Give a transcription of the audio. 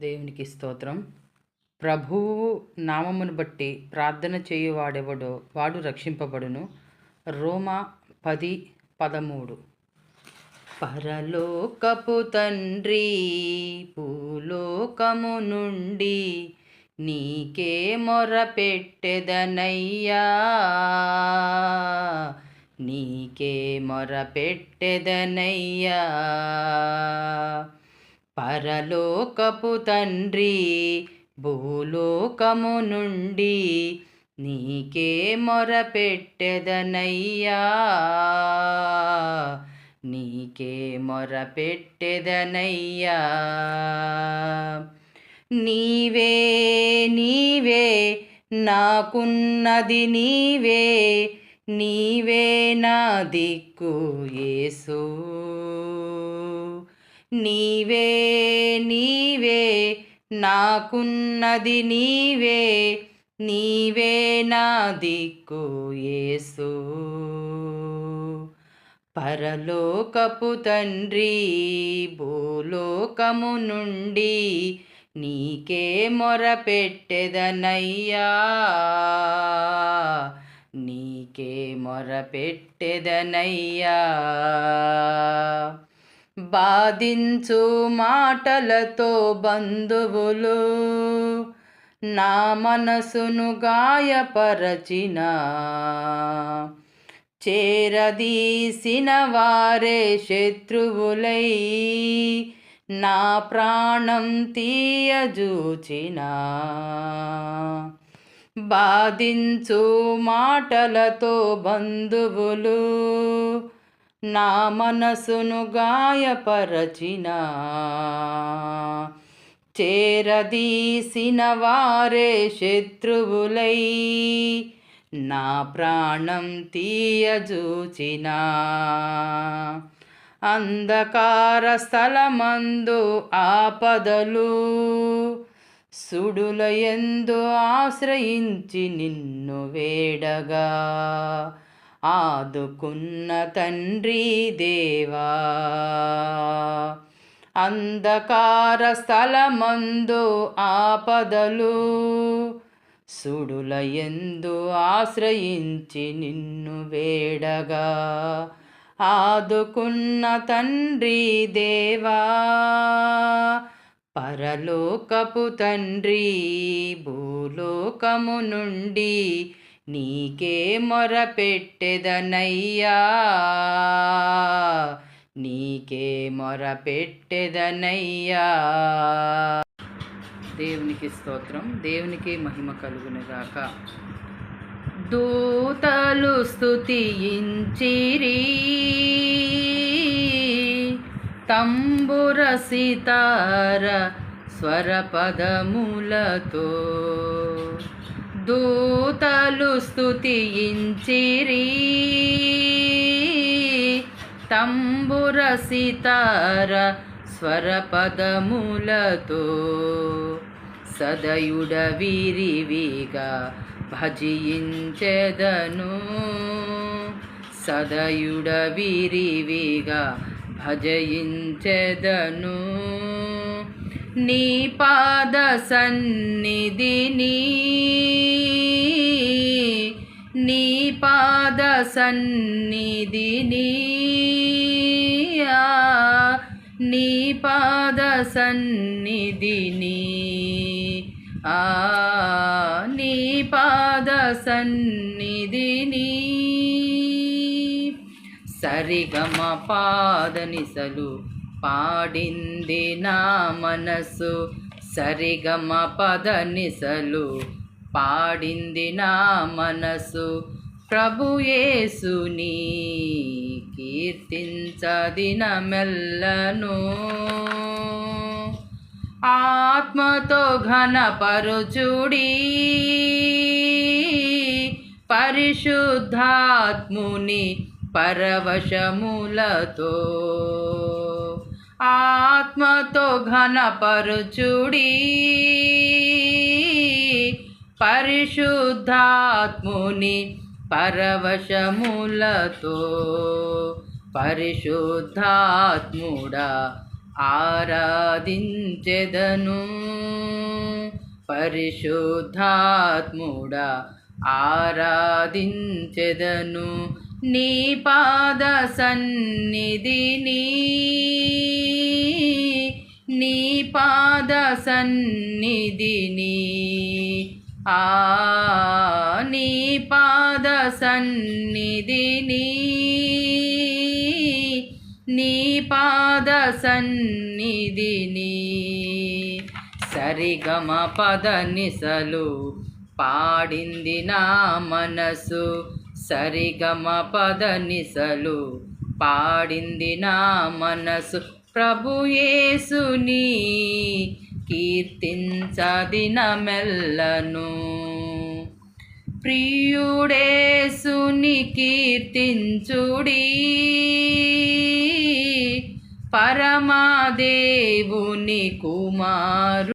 దేవునికి స్తోత్రం. ప్రభువు నామమును బట్టి ప్రార్థన చేయువాడెవడో వాడు రక్షింపబడును. రోమా పది పదమూడు. పరలోకపు తండ్రి భూలోకము నుండి నీకే మొరపెట్టెదనయ్యా. నీకే మొరపెట్టెదనయ్యా. పరలోకపు తండ్రి భూలోకము నుండి నీకే మొరపెట్టెదనయ్యా. నీకే మొరపెట్టెదనయ్యా. నీవే నీవే నాకున్నది నీవే నీవే నా దిక్కు యేసు. నీవే నీవే నాకున్నది నీవే నీవే నా దిక్కు యేసు. పరలోకపు తండ్రి భూలోకము నుండి నీకే మొరపెట్టెదనయ్యా. నీకే మొరపెట్టెదనయ్యా. బాధించు మాటలతో బంధువులు నా మనసును గాయపరచిన చేరదీసిన వారే శత్రువులై నా ప్రాణం తీయజూచిన బాధించు మాటలతో బంధువులు నా మనసును గాయపరచిన. చేరదీసిన వారే శత్రువులై నా ప్రాణం తీయజూచిన. అంధకార స్థలమందు ఆపదలు సుడుల ఎందు ఆశ్రయించి నిన్ను వేడగా ఆదుకున్న తండ్రి దేవా. అంధకార స్థలమందు ఆపదలు సుడుల ఎందు ఆశ్రయించి నిన్ను వేడగా ఆదుకున్న తండ్రి దేవా. పరలోకపు తండ్రి భూలోకము నుండి నీకే మొర పెట్టెదనయ్యా నీకే మొర పెట్టెదనయ్యా దేవునికి స్తోత్రం దేవునికి మహిమ కలుగునుగాక. దూతలు స్తుతించిరి తంబుర సితార స్వరపదములతో దూతలు స్తుతించిరి తంబుర సితార స్వరపదములతో సదయుడ విరివిగా భజించెదను. సదయుడ విరివిగా భజయించెదను. నీ పాద సన్నిధిని నీ పాద సన్నిధిని ఆ, నీ పాద సన్నిధిని ఆ నీ పాద సన్నిధిని సరిగమ పాదనిసలు పాడింది నా మనసు సరిగమ పదనిసలు. పాడింది నా మనసు ప్రభుయేసుని కీర్తించదిన మెల్లను ఆత్మతో ఘనపరుచుడి పరిశుద్ధాత్ముని పరవశములతో. ఆత్మతో ఘనపరుచుడి. పరిశుద్ధాత్ముని పరవశములతో పరిశుద్ధాత్ముడా ఆరాధించెదను. పరిశుద్ధాత్ముడా ఆరాధించెదను. నీ పాద సన్నిధిని నీ. పాద సన్నిధిని ఆ నీ పాద సన్నిధిని నీ. పాద సన్నిధిని సరిగమ పద నిసలు పాడింది నా మనసు. సరిగమ పద నిసలు పాడింది నా మనసు. ప్రభుయేసుని యేసుని ప్రియుడేసుని కీర్తించుడి. పరమాదేవుని కుమారు